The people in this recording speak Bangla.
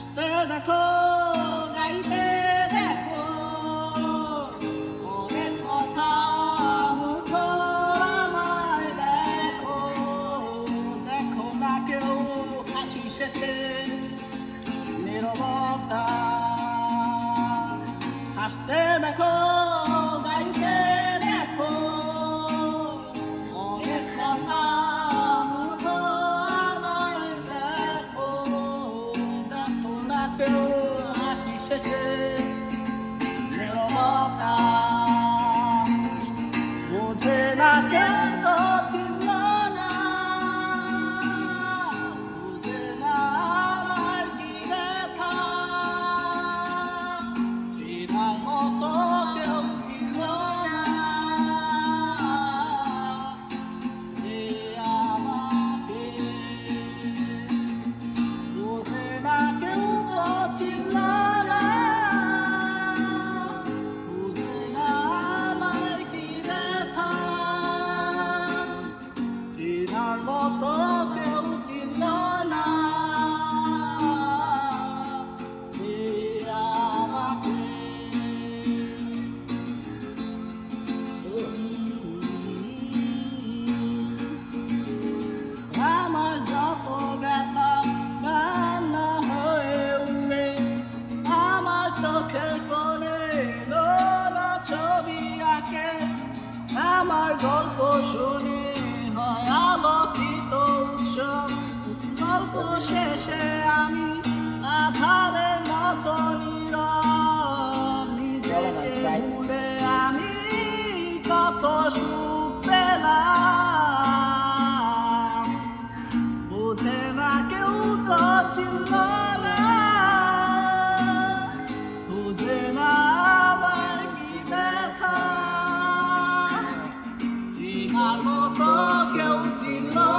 হাসতে দেখো গাইতে দেখো অনেক কথা মুখ আমার দেখো দেখো না কেউ হাসি শেষে নীরবতা। হাসতে দেখো কেউ হাসি শেষে বোঝে না কেউ ছবি আমার গল্প শুনে হয় আলোকিত উৎসব। গল্প শেষে আমি আধারের মতো নিজেকে ভুলে আমি কত সুখ পেলাম। বুঝে না কেউ তো ছিল ব্যথা চিনার মতো কেউ ছিল